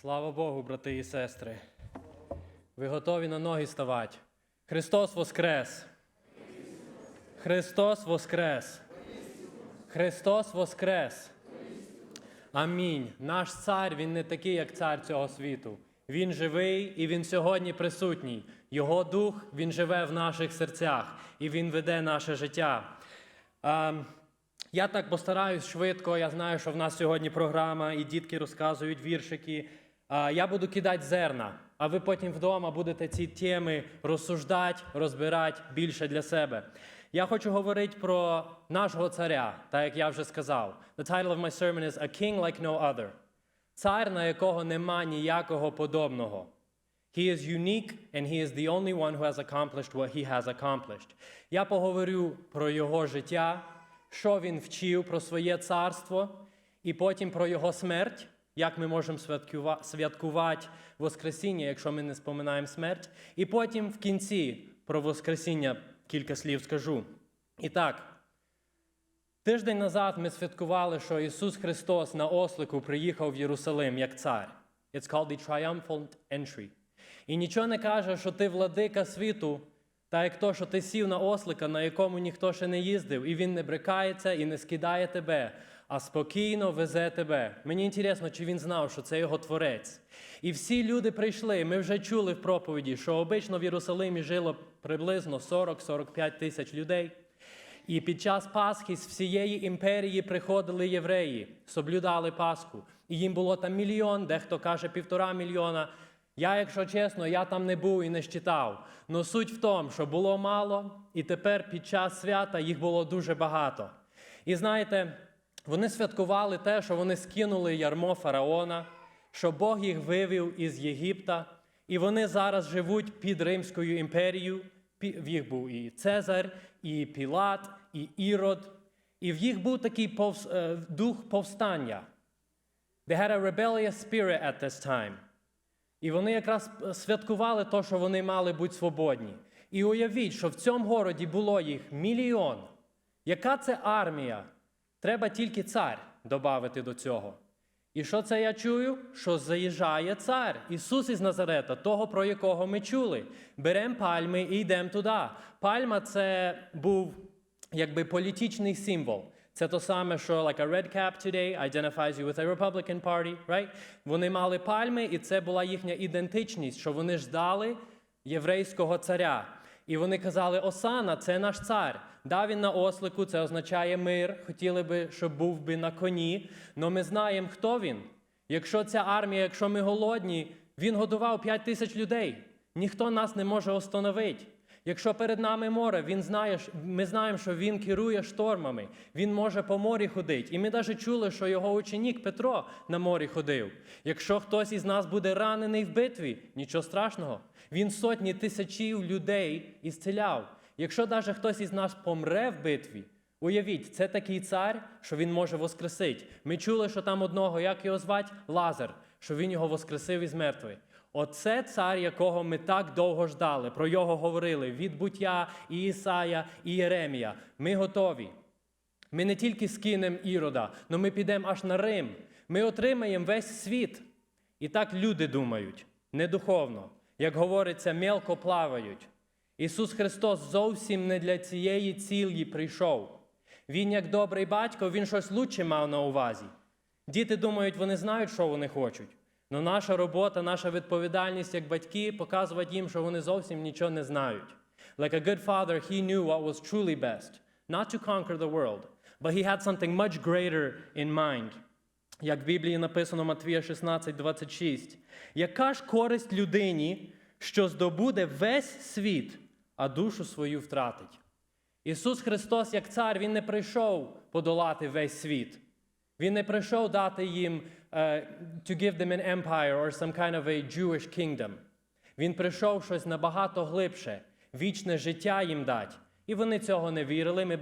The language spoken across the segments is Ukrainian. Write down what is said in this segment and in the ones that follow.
Слава Богу, брати і сестри. Ви готові на ноги ставати? Христос Воскрес! Христос Воскрес! Христос Воскрес! Амінь. Наш цар, він не такий, як цар цього світу. Він живий і він сьогодні присутній. Його дух він живе в наших серцях і він веде наше життя. Ем, я так постараюсь швидко. Я знаю, що в нас сьогодні програма, і дітки розказують віршики. Я буду кидати зерна, а ви потім вдома будете ці теми розсуждати, розбирати більше для себе. Я хочу говорити про нашого царя, так як я вже сказав. The title of my sermon is A King Like No Other. Цар, на якого нема ніякого подобного. He is unique and he is the only one who has accomplished what he has accomplished. Я поговорю про його життя, що він вчив про своє царство, і потім про його смерть, як ми можемо святкувати Воскресіння, якщо ми не споминаємо смерть. І потім в кінці про Воскресіння кілька слів скажу. І так, Тиждень назад ми святкували, що Ісус Христос на ослику приїхав в Єрусалим як цар. It's called the triumphant entry. І нічого не каже, що ти владика світу, та як то, що ти сів на ослика, на якому ніхто ще не їздив, і він не брикається і не скидає тебе, а спокійно везе тебе. Мені інтересно, чи він знав, що це його творець. І всі люди прийшли. Ми вже чули в проповіді, що обично в Єрусалимі жило приблизно 40-45 тисяч людей. І під час Пасхи з всієї імперії приходили євреї, соблюдали Пасху. І їм було там мільйон, дехто каже півтора мільйона. Я, якщо чесно, я там не був і не щитав. Но суть в тому, що було мало, і тепер під час свята їх було дуже багато. І знаєте, вони святкували те, що вони скинули ярмо фараона, що Бог їх вивів із Єгипта, і вони зараз живуть під Римською імперією. В їх був і Цезар, і Пілат, і Ірод. І в їх був такий повс- е, дух повстання. They had a rebellious spirit at this time. І вони якраз е, святкували те, що вони мали бути свободні. І уявіть, що в цьому городі було їх мільйон. Яка це армія? Треба тільки цар додати до цього. І що це я чую? Що заїжджає цар, Ісус із Назарета, того, про якого ми чули. Беремо пальми і йдемо туди. Пальма це був якби політичний символ. Це то саме, що like a red cap today identifies you with a Republican Party, right? Вони мали пальми, і це була їхня ідентичність, що вони ждали єврейського царя. І вони казали: Осана, це наш цар. Да, він на ослику, це означає мир. Хотіли би, щоб був би на коні. але ми знаємо, хто він. Якщо ця армія, якщо ми голодні, він годував 5 тисяч людей. Ніхто нас не може остановити. Якщо перед нами море, він знає, ми знаємо, що він керує штормами, він може по морі ходити. І ми навіть чули, що його ученик Петро на морі ходив. Якщо хтось із нас буде ранений в битві, нічого страшного. Він сотні тисячів людей ісцеляв. Якщо навіть хтось із нас помре в битві, уявіть, це такий цар, що він може воскресити. Ми чули, що там одного, як його звати, Лазар, що він його воскресив із мертвих. Оце цар, якого ми так довго ждали, про його говорили від буття і Ісая, і Єремія. Ми готові. Ми не тільки скинемо Ірода, але ми підемо аж на Рим. Ми отримаємо весь світ. І так люди думають, не духовно. Як говориться, мелко плавають. Ісус Христос зовсім не для цієї цілі прийшов. Він, як добрий батько, він щось лучше мав на увазі. Діти думають, вони знають, що вони хочуть. Але наша робота, наша відповідальність як батьки показувати їм, що вони зовсім нічого не знають. Like a good father, he knew what was truly best, not to conquer the world, but he had something much greater in mind. Як в Біблії написано Матвія 16, 26. Яка ж користь людині, що здобуде весь світ, а душу свою втратить? Ісус Христос, як цар, Він не прийшов подолати весь світ. Він не прийшов дати їм е, to give them an empire or some kind of a Jewish kingdom. Він прийшов щось набагато глибше, вічне життя їм дати. І вони цього не вірили. Ми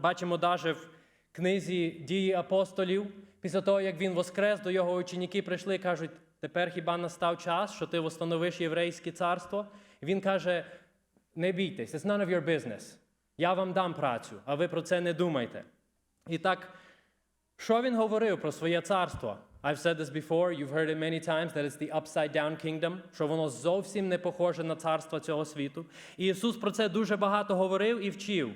бачимо, навіть в книзі дії апостолів, після того, як він воскрес, до його ученики прийшли і кажуть, тепер хіба настав час, що ти встановиш єврейське царство? Він каже: не бійтесь, it's none of your business. Я вам дам працю, а ви про це не думайте. І так, що він говорив про своє царство? I've said this before, you've heard it many times, that it's the upside down kingdom, що воно зовсім не похоже на царство цього світу. І Ісус про це дуже багато говорив і вчив.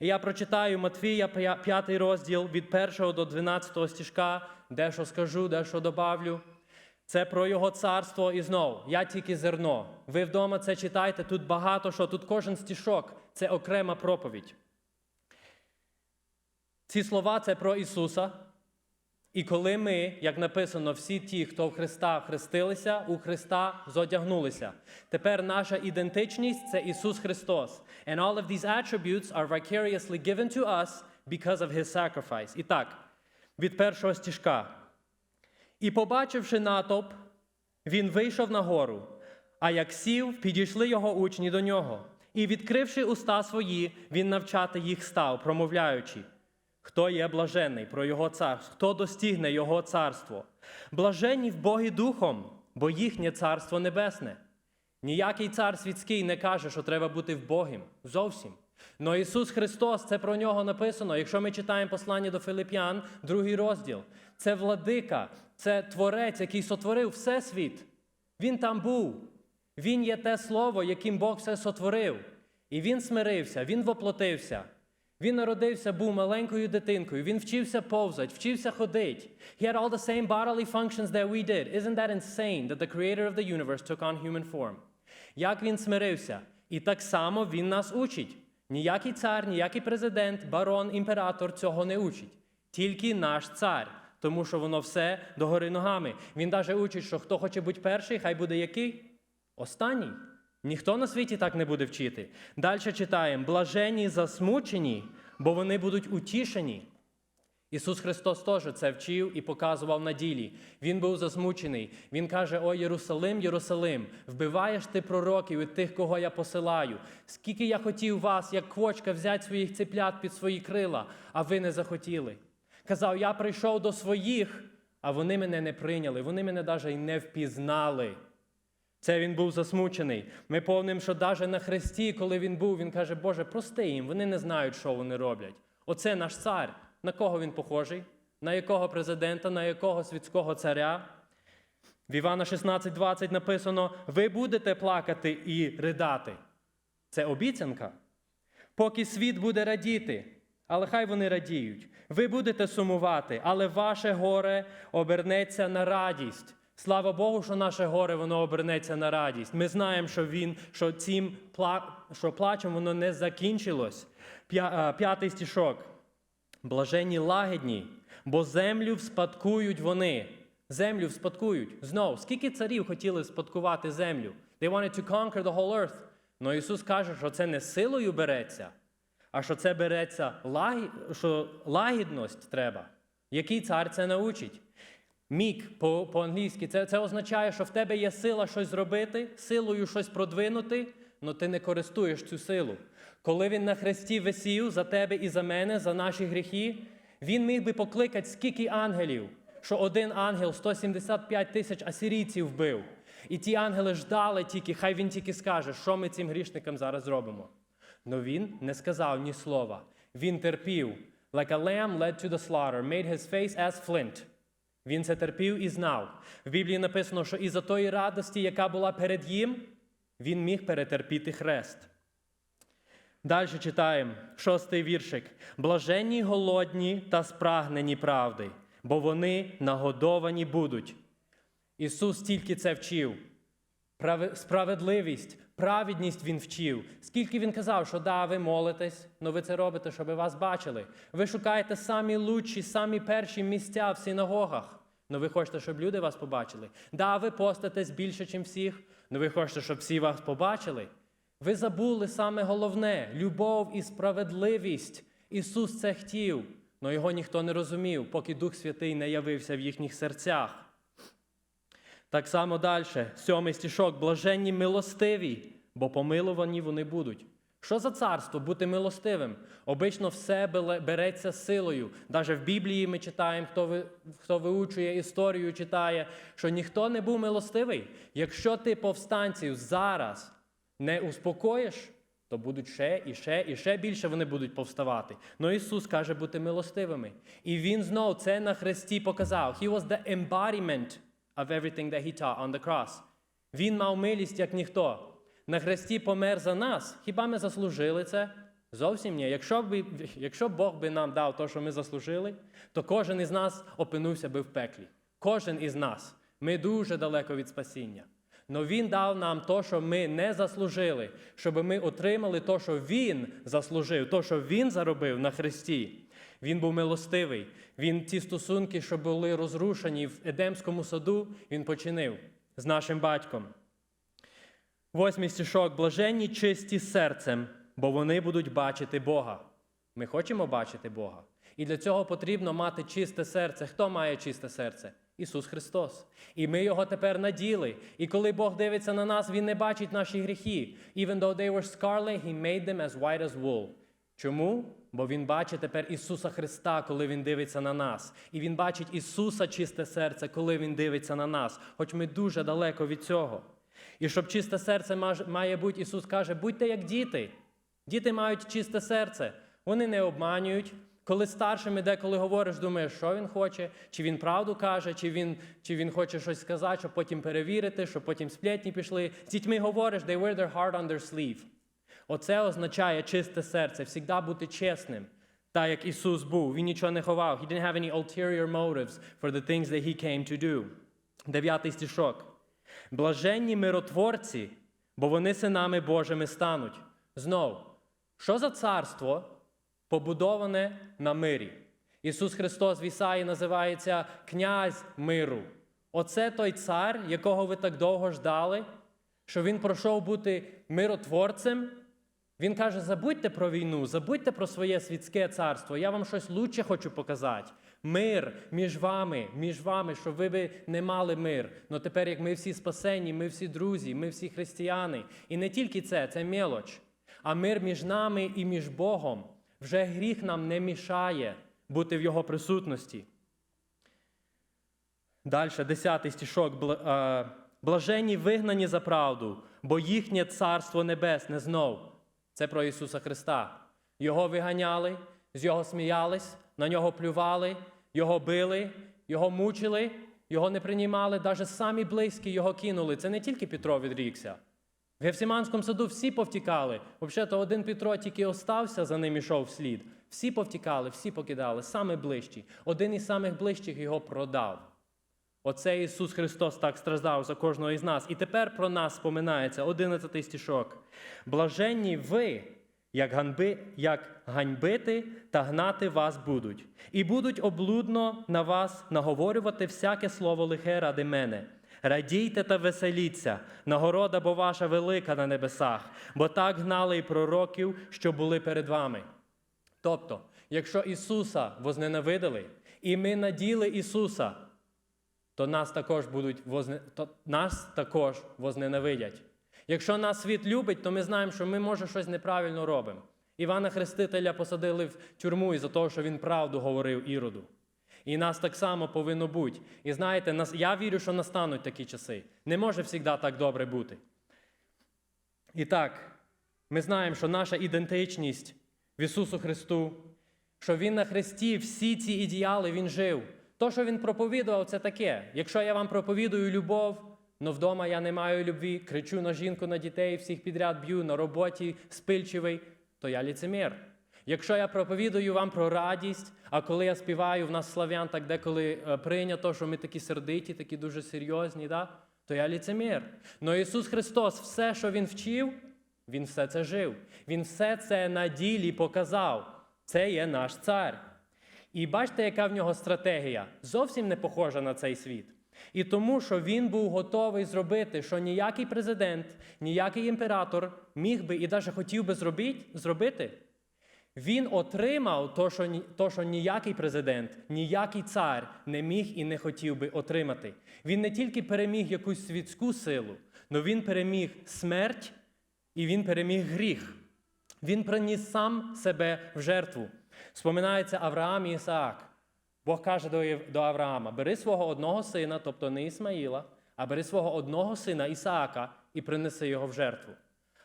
І я прочитаю Матвія, 5 розділ від 1 до 12 стишка, дещо скажу, дещо добавлю. Це про його царство і знов. Я тільки зерно. Ви вдома це читайте, тут багато що, тут кожен стишок це окрема проповідь. Ці слова це про Ісуса. І коли ми, як написано, всі ті, хто в Христа хрестилися, у Христа зодягнулися. Тепер наша ідентичність це Ісус Христос. And all of these attributes are vicariously given to us because of His sacrifice. І так, від першого стіжка. І побачивши натовп, він вийшов на гору, а як сів, підійшли його учні до нього. І, відкривши уста свої, він навчати їх став, промовляючи. Хто є блаженний про його царство, хто достигне його царство? Блаженні в Богі духом, бо їхнє царство небесне. Ніякий цар світський не каже, що треба бути в Богім. Зовсім. Но Ісус Христос, це про нього написано. Якщо ми читаємо послання до Филип'ян, другий розділ, це владика, це творець, який сотворив всесвіт. Він там був. Він є те слово, яким Бог все сотворив. І він смирився, він воплотився. Він народився, був маленькою дитинкою. Він вчився повзати, вчився ходити. He had all the same bodily functions that we did. Isn't that insane that the creator of the universe took on human form? Як він смирився? І так само він нас учить. Ніякий цар, ніякий президент, барон, імператор цього не учить. Тільки наш цар. Тому що воно все догори ногами. Він навіть учить, що хто хоче бути перший, хай буде який? Останній. Ніхто на світі так не буде вчити. Далі читаємо: блажені засмучені, бо вони будуть утішені. Ісус Христос теж це вчив і показував на ділі. Він був засмучений. Він каже: О Єрусалим, Єрусалим, вбиваєш ти пророків і тих, кого я посилаю. Скільки я хотів вас, як квочка, взяти своїх цеплят під свої крила, а ви не захотіли. Казав, я прийшов до своїх, а вони мене не прийняли, вони мене навіть і не впізнали. Це він був засмучений. Ми повним, що навіть на хресті, коли він був, він каже, Боже, прости їм, вони не знають, що вони роблять. Оце наш цар. На кого він похожий? На якого президента, на якого світського царя? В Івана 16:20 написано: ви будете плакати і ридати. Це обіцянка. Поки світ буде радіти, але хай вони радіють. Ви будете сумувати, але ваше горе обернеться на радість. Слава Богу, що наше горе воно обернеться на радість. Ми знаємо, що він, що цим пла- що плачем воно не закінчилось. П'я- П'ятий стішок. Блаженні лагідні, бо землю вспадкують вони. Землю вспадкують. Знов, скільки царів хотіли спадкувати землю? They wanted to conquer the whole earth. Но Ісус каже, що це не силою береться, а що це береться лагі... що лагідність треба. Який цар це научить? Мік по- по-англійськи це, це означає, що в тебе є сила щось зробити, силою щось продвинути, але ти не користуєш цю силу. Коли він на хресті висів за тебе і за мене, за наші гріхи, він міг би покликати скільки ангелів, що один ангел 175 тисяч асирійців вбив. І ті ангели ждали тільки, хай він тільки скаже, що ми цим грішникам зараз зробимо. Но він не сказав ні слова. Він терпів. Like a lamb led to the slaughter, made his face as flint. Він це терпів і знав. В Біблії написано, що із-за тої радості, яка була перед їм, він міг перетерпіти хрест. Далі читаємо шостий віршик. Блаженні голодні та спрагнені правди, бо вони нагодовані будуть. Ісус тільки це вчив. Справедливість, праведність Він вчив. Скільки Він казав, що да, ви молитесь, але ви це робите, щоб вас бачили. Ви шукаєте самі лучші, самі перші місця в синагогах. Але ви хочете, щоб люди вас побачили. Да, ви поститесь більше, ніж всіх, але ви хочете, щоб всі вас побачили. Ви забули саме головне любов і справедливість. Ісус це хотів, але його ніхто не розумів, поки Дух Святий не явився в їхніх серцях. Так само далі, сьомий стішок, блаженні милостиві, бо помилувані вони будуть. Що за царство бути милостивим? Обично все береться силою. Навіть в Біблії ми читаємо, хто, ви, хто виучує історію, читає, що ніхто не був милостивий. Якщо ти повстанців зараз не успокоїш, то будуть ще і ще, і ще більше вони будуть повставати. Но Ісус каже бути милостивими. І Він знов це на хресті показав. He was the embodiment of everything that he taught on the cross. Він мав милість, як ніхто. На хресті помер за нас. Хіба ми заслужили це? Зовсім ні. Якщо б, якщо Бог би нам дав те, що ми заслужили, то кожен із нас опинився би в пеклі. Кожен із нас. Ми дуже далеко від спасіння. Но Він дав нам то, що ми не заслужили, щоб ми отримали то, що Він заслужив, то, що Він заробив на Христі. Він був милостивий. Він ті стосунки, що були розрушені в Едемському саду, він починив з нашим батьком. Восьмий стишок. Блаженні чисті серцем, бо вони будуть бачити Бога. Ми хочемо бачити Бога. І для цього потрібно мати чисте серце. Хто має чисте серце? Ісус Христос. І ми його тепер наділи. І коли Бог дивиться на нас, Він не бачить наші гріхи. Even though they were scarlet, He made them as white as wool. Чому? Бо Він бачить тепер Ісуса Христа, коли Він дивиться на нас. І Він бачить Ісуса чисте серце, коли Він дивиться на нас, хоч ми дуже далеко від цього. І щоб чисте серце має бути, Ісус каже, будьте як діти. Діти мають чисте серце. Вони не обманюють. Коли старшими деколи говориш, думаєш, що він хоче, чи він правду каже, чи він, чи він хоче щось сказати, щоб потім перевірити, щоб потім сплетні пішли. З дітьми говориш, they wear their heart on their sleeve. Оце означає чисте серце, завжди бути чесним. Так як Ісус був, Він нічого не ховав. He didn't have any ulterior motives for the things that he came to do. Дев'ятий стишок. Блаженні миротворці, бо вони синами Божими стануть. Знов, що за царство побудоване на мирі? Ісус Христос в Ісаї називається князь миру. Оце той цар, якого ви так довго ждали, що він пройшов бути миротворцем. Він каже: забудьте про війну, забудьте про своє світське царство. Я вам щось лучше хочу показати. Мир між вами, між вами, щоб ви би не мали мир. Но тепер, як ми всі спасені, ми всі друзі, ми всі християни. І не тільки це, це мелоч, а мир між нами і між Богом. Вже гріх нам не мішає бути в Його присутності. Далі, десятий стишок. Бла- е, Блаженні вигнані за правду, бо їхнє царство небесне знов. Це про Ісуса Христа. Його виганяли, з Його сміялись, на нього плювали, його били, його мучили, його не приймали, навіть самі близькі його кинули. Це не тільки Петро відрікся. В Гефсиманському саду всі повтікали. Взагалі, то один Петро тільки остався, за ним ішов вслід. Всі повтікали, всі покидали, саме ближчі. Один із самих ближчих його продав. Оце Ісус Христос так страждав за кожного із нас. І тепер про нас споминається 11 стишок. Блаженні ви, як, ганьби, як ганьбити та гнати вас будуть, і будуть облудно на вас наговорювати всяке слово лихе ради мене. Радійте та веселіться, нагорода бо ваша велика на небесах, бо так гнали і пророків, що були перед вами. Тобто, якщо Ісуса возненавидели, і ми наділи Ісуса, то нас також будуть возне... то нас також возненавидять. Якщо нас світ любить, то ми знаємо, що ми, може, щось неправильно робимо. Івана Хрестителя посадили в тюрму із-за того, що він правду говорив Іроду. І нас так само повинно бути. І знаєте, нас... я вірю, що настануть такі часи. Не може завжди так добре бути. І так, ми знаємо, що наша ідентичність в Ісусу Христу, що Він на Христі, всі ці ідеали Він жив. То, що Він проповідував, це таке. Якщо я вам проповідую любов, но вдома я не маю любві, кричу на жінку, на дітей, всіх підряд б'ю, на роботі спильчивий, то я ліцемір. Якщо я проповідую вам про радість, а коли я співаю, в нас славян так деколи е, прийнято, що ми такі сердиті, такі дуже серйозні, да? то я ліцемір. Но Ісус Христос, все, що Він вчив, Він все це жив. Він все це на ділі показав. Це є наш цар. І бачите, яка в нього стратегія? Зовсім не похожа на цей світ. І тому, що він був готовий зробити, що ніякий президент, ніякий імператор міг би і навіть хотів би зробити, він отримав то що, то, що ніякий президент, ніякий цар не міг і не хотів би отримати. Він не тільки переміг якусь світську силу, але він переміг смерть і він переміг гріх. Він приніс сам себе в жертву. Споминається Авраам і Ісаак. Бог каже до, Авраама: бери свого одного сина, тобто не Ісмаїла, а бери свого одного сина Ісаака і принеси його в жертву.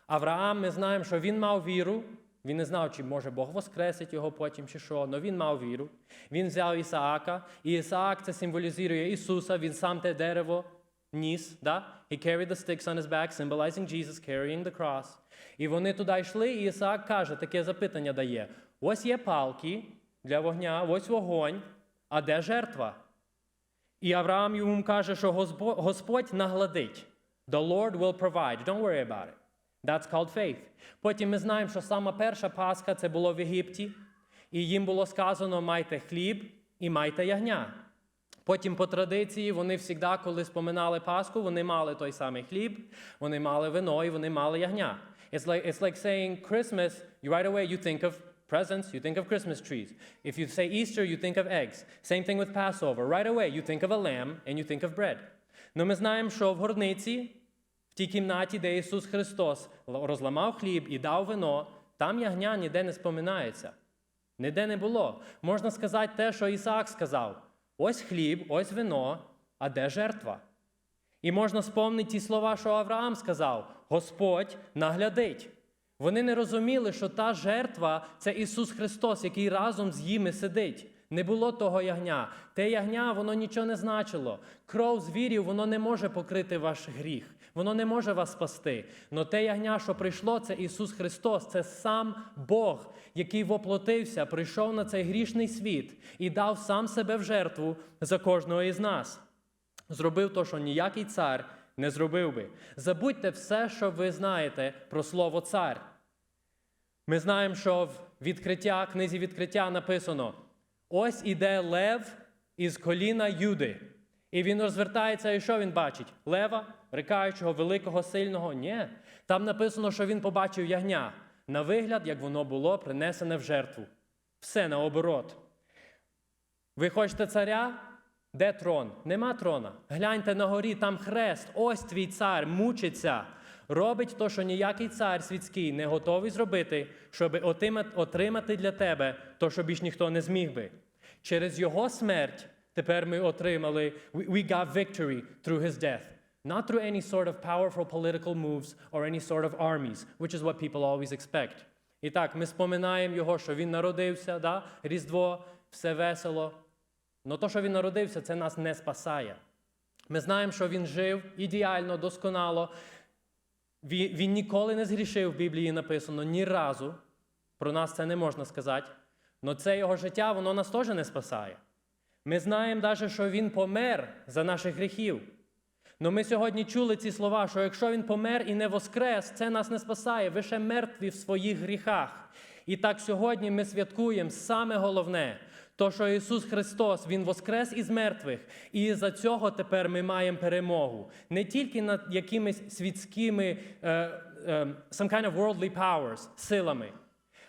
Авраам, ми знаємо, що він мав віру. Він не знав, чи може Бог воскресить його потім, чи що, але він мав віру. Він взяв Ісаака, і Ісаак це символізує Ісуса, він сам те дерево ніс. Да? He carried the sticks on his back, symbolizing Jesus carrying the cross. І вони туди йшли, і Ісаак каже, таке запитання дає: ось є палки для вогня, ось вогонь, а де жертва? І Авраам йому каже, що Господь, нагладить. The Lord will provide. Don't worry about it. That's called faith. Потім ми знаємо, що сама перша Пасха це було в Єгипті, і їм було сказано: майте хліб і майте ягня. Потім, по традиції, вони завжди, коли споминали Пасху, вони мали той самий хліб, вони мали вино і вони мали ягня. It's like, it's like saying Christmas, you right away you think of presents, you think of Christmas trees. If you say Easter, you think of eggs. Same thing with Passover. Right away you think of a lamb and you think of bread. Ну ми знаємо, що в горниці, в тій кімнаті, де Ісус Христос розламав хліб і дав вино, там ягня ніде не споминається. Ніде не було. Можна сказати те, що Ісаак сказав: ось хліб, ось вино, а де жертва? І можна спомнити ті слова, що Авраам сказав: Господь наглядить. Вони не розуміли, що та жертва це Ісус Христос, який разом з ними сидить. Не було того ягня. Те ягня, воно нічого не значило. Кров звірів, воно не може покрити ваш гріх. Воно не може вас спасти. Но те ягня, що прийшло, це Ісус Христос, це сам Бог, який воплотився, прийшов на цей грішний світ і дав сам себе в жертву за кожного із нас. Зробив то, що ніякий цар не зробив би. Забудьте все, що ви знаєте про слово цар. Ми знаємо, що в відкриття, книзі відкриття написано: ось іде лев із коліна Юди. І він розвертається, і що він бачить? Лева, рикаючого, великого, сильного? Ні. Там написано, що він побачив ягня. На вигляд, як воно було принесене в жертву. Все наоборот. Ви хочете царя? Де трон? Нема трона. Гляньте на горі, там хрест. Ось твій цар мучиться. Робить то, що ніякий цар світський не готовий зробити, щоб отримати для тебе то, що більш ніхто не зміг би. Через його смерть тепер ми отримали we- got victory through his death. Not through any sort of powerful political moves or any sort of armies, which is what people always expect. І так, ми споминаємо його, що він народився, да? Різдво, все весело. Но то, що він народився, це нас не спасає. Ми знаємо, що він жив ідеально, досконало. Він, він ніколи не згрішив в Біблії написано ні разу. Про нас це не можна сказати. Але це його життя, воно нас теж не спасає. Ми знаємо навіть, що він помер за наших гріхів. Но ми сьогодні чули ці слова, що якщо він помер і не воскрес, це нас не спасає. Ви ще мертві в своїх гріхах. І так сьогодні ми святкуємо саме головне, то що Ісус Христос Він воскрес із мертвих, і за цього тепер ми маємо перемогу не тільки над якимись світськими е, е, some kind of worldly powers, силами.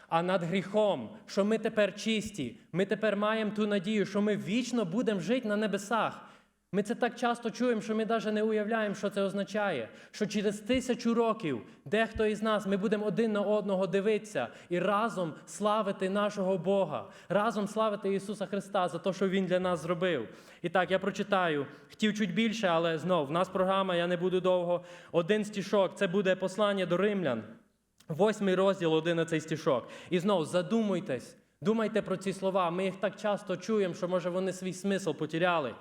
А над гріхом, що ми тепер чисті, ми тепер маємо ту надію, що ми вічно будемо жити на небесах. Ми це так часто чуємо, що ми навіть не уявляємо, що це означає. Що через тисячу років дехто із нас ми будемо один на одного дивитися і разом славити нашого Бога, разом славити Ісуса Христа за те, що Він для нас зробив. І так, я прочитаю. Хотів чуть більше, але знов в нас програма, я не буду довго. Один стішок це буде послання до римлян. Восьмий розділ, одинадцятий стішок. І знов задумуйтесь, думайте про ці слова. Ми їх так часто чуємо, що може вони свій смисл потеряли.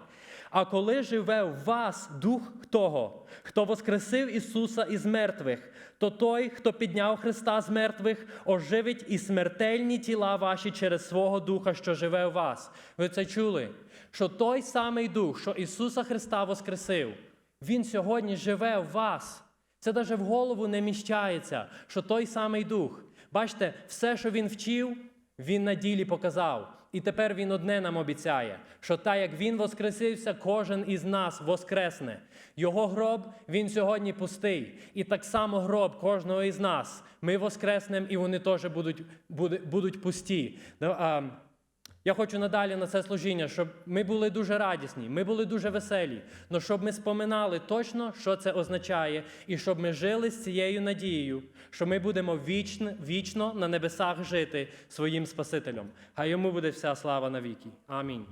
А коли живе в вас дух того, хто воскресив Ісуса із мертвих, то той, хто підняв Христа з мертвих, оживить і смертельні тіла ваші через свого Духа, що живе у вас. Ви це чули? Що той самий Дух, що Ісуса Христа воскресив, Він сьогодні живе в вас. Це навіть в голову не міщається, що той самий дух. Бачите, все, що він вчив, він на ділі показав. І тепер він одне нам обіцяє, що так як він воскресився, кожен із нас воскресне. Його гроб він сьогодні пустий. І так само гроб кожного із нас. Ми воскреснемо, і вони теж будуть, будуть, будуть пусті. Я хочу надалі на це служіння, щоб ми були дуже радісні, ми були дуже веселі, але щоб ми споминали точно, що це означає, і щоб ми жили з цією надією, що ми будемо вічно, вічно на небесах жити своїм Спасителем. Хай йому буде вся слава навіки. Амінь.